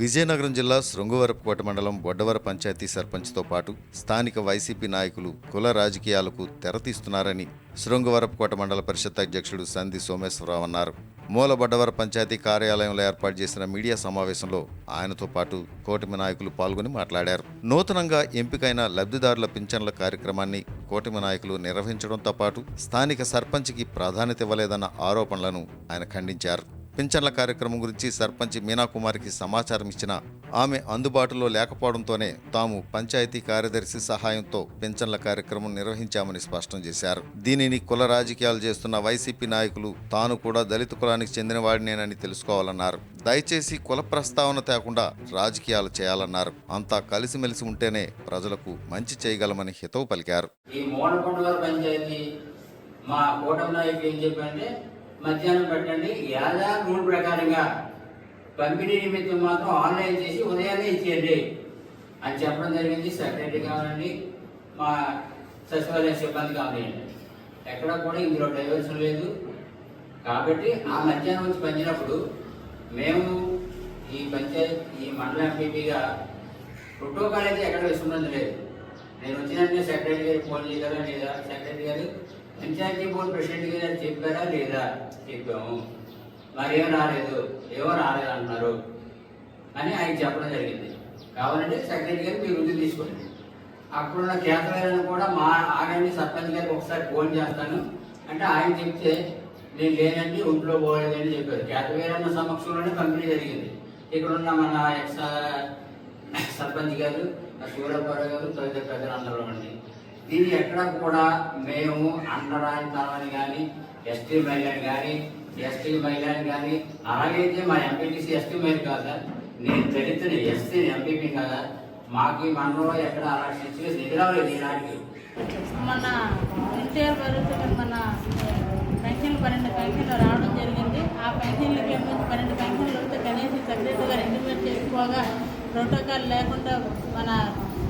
విజయనగరం జిల్లా శృంగవరపుకోట మండలం బొడ్డవర పంచాయతీ సర్పంచ్తో పాటు స్థానిక వైసీపీ నాయకులు కుల రాజకీయాలకు తెరతీస్తున్నారని శృంగవరపుకోట మండల పరిషత్ అధ్యక్షుడు సంధి సోమేశ్వరరావు అన్నారు. మూల బొడ్డవర పంచాయతీ కార్యాలయంలో ఏర్పాటు చేసిన మీడియా సమావేశంలో ఆయనతో పాటు కూటమి నాయకులు పాల్గొని మాట్లాడారు. నూతనంగా ఎంపికైన లబ్ధిదారుల పింఛన్ల కార్యక్రమాన్ని కూటమి నాయకులు నిర్వహించడంతో పాటు స్థానిక సర్పంచ్కి ప్రాధాన్యత ఇవ్వలేదన్న ఆరోపణలను ఆయన ఖండించారు. పింఛన్ల కార్యక్రమం గురించి సర్పంచ్ మీనాకుమారికి సమాచారం ఇచ్చిన ఆమె అందుబాటులో లేకపోవడంతోనే తాము పంచాయతీ కార్యదర్శి సహాయంతో పింఛన్ల కార్యక్రమం నిర్వహించామని స్పష్టం చేశారు. దీనిని కుల రాజకీయాలు చేస్తున్న వైసీపీ నాయకులు తాను కూడా దళిత కులానికి చెందినవాడినేనని తెలుసుకోవాలన్నారు. దయచేసి కుల ప్రస్తావన తేకుండా రాజకీయాలు చేయాలన్నారు. అంతా కలిసిమెలిసి ఉంటేనే ప్రజలకు మంచి చేయగలమని హితవు పలికారు. ఈ పంచాయతీ మా కూటమి నాయకులు ఏం చెప్పంటే మధ్యాహ్నం పెట్టండి. యాదా రూల్ ప్రకారంగా పంపిణీ నిమిత్తం మాత్రం ఆన్లైన్ చేసి ఉదయాన్నే ఇచ్చేయండి. అని చెప్పడం జరిగింది. సెక్రటరీ కావాలండి. మా సచివాలయ సిబ్బంది కావాలండి. ఎక్కడ కూడా ఇందులో డైవర్షన్ లేదు. కాబట్టి ఆ మధ్యాహ్నం వచ్చి పంచినప్పుడు మేము ఈ పంచాయత్ ఈ మండల ఎంపీపీగా ప్రోటోకాల్ అయితే ఎక్కడ విసుకున్నది లేదు. నేను వచ్చినట్టు సెక్రటరీ గారు ఫోన్ చేయగలరా లేదా? సెక్రటరీ గారు పంచాయతీ బోర్డు ప్రెసిడెంట్ గారు చెప్పారా లేదా? చెప్పాము. మరి రాలేదు. ఏమో రాలేదు అంటున్నారు. అని ఆయన చెప్పడం జరిగింది. కావాలంటే సెక్రటరీ గారు మీరు రుజువు తీసుకోండి. అక్కడున్న కేంద్రాలను కూడా మా ఆగండి సర్పంచ్ గారికి ఒకసారి ఫోన్ చేస్తాను. అంటే ఆయన చెప్తే నేను లేనండి ఒంట్లో పోలేదని చెప్పారు. కేతవీరన్న సమక్షంలోనే పంపిణీ జరిగింది. ఇక్కడున్న మన ఎక్స్ సర్పంచ్ గారు సూర్యపారావు గారు తదితర పెద్దలందరూ అండి. దీన్ని ఎక్కడ కూడా మేము అండరాని తనని కానీ ఎస్టీ మహిళని కానీ ఎస్టీ మహిళని కానీ అలాగైతే మా ఎంపీటీసీ ఎస్టీ మహిళ సార్. నేను దళితుని ఎస్టీ ఎంపీపీ కదా మాకు ఈ మండలంలో ఎక్కడ అలాంటి సిచ్యువేషన్ ఎదురవలేదు ఈనాటికి మన ఎన్టీఆర్ భరోసా మన పెన్షన్లు పన్నెండు పెన్షన్లు రావడం జరిగింది. ఆ పెన్షన్లకి ఏమో పన్నెండు పెన్షన్లు వస్తే కనీసం సెక్రటరీ గారు ఇంటిమేట్ చేసుకోగా ప్రోటోకాల్ లేకుండా మన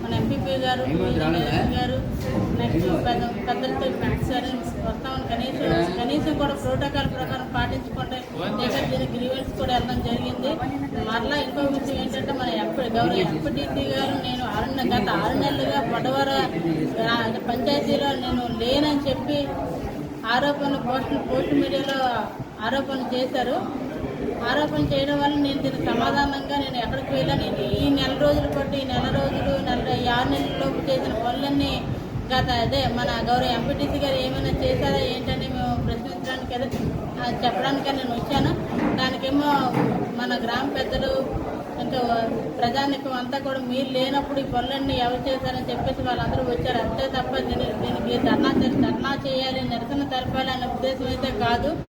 మన ఎంపీపీ గారు గారు నెక్స్ట్ పెద్ద పెద్దలతో మాట్లాడి వస్తామని కనీసం కనీసం కూడా ప్రోటోకాల్ ప్రకారం పాటించుకుంటే దగ్గర గ్రీవెన్స్ కూడా వెళ్ళడం జరిగింది. మరలా ఇంకో విషయం ఏంటంటే మన ఎప్పటి గౌరవ ఎంపీటీసీ గారు నేను ఆరు గత ఆరు నెలలుగా పొడవర పంచాయతీలో నేను లేనని చెప్పి ఆరోపణలు పోస్ట్ పోస్ట్ మీడియాలో ఆరోపణలు చేశారు. ఆరోపణ చేయడం వల్ల నేను దీనికి సమాధానంగా నేను ఎక్కడికి వెళ్ళాను ఈ- నెల రోజులు బట్టి ఈ నెల రోజులు నెల ఆరు నెలలలోపు చేసిన పనులన్నీ గత అదే మన గౌరవ ఎంపీటీసీ గారు ఏమైనా చేశారా ఏంటని మేము ప్రశ్నించడానికి అదే చెప్పడానికి నేను వచ్చాను. దానికేమో మన గ్రామ పెద్దలు ఇంకా ప్రజానికం అంతా కూడా మీరు లేనప్పుడు ఈ పనులన్నీ ఎవరు చేశారని చెప్పేసి వాళ్ళందరూ వచ్చారు. అంతే తప్ప దీని దీనికి ధర్నా ధర్నా చేయాలి నిరసన తెలపాలి అనే ఉద్దేశం అయితే కాదు.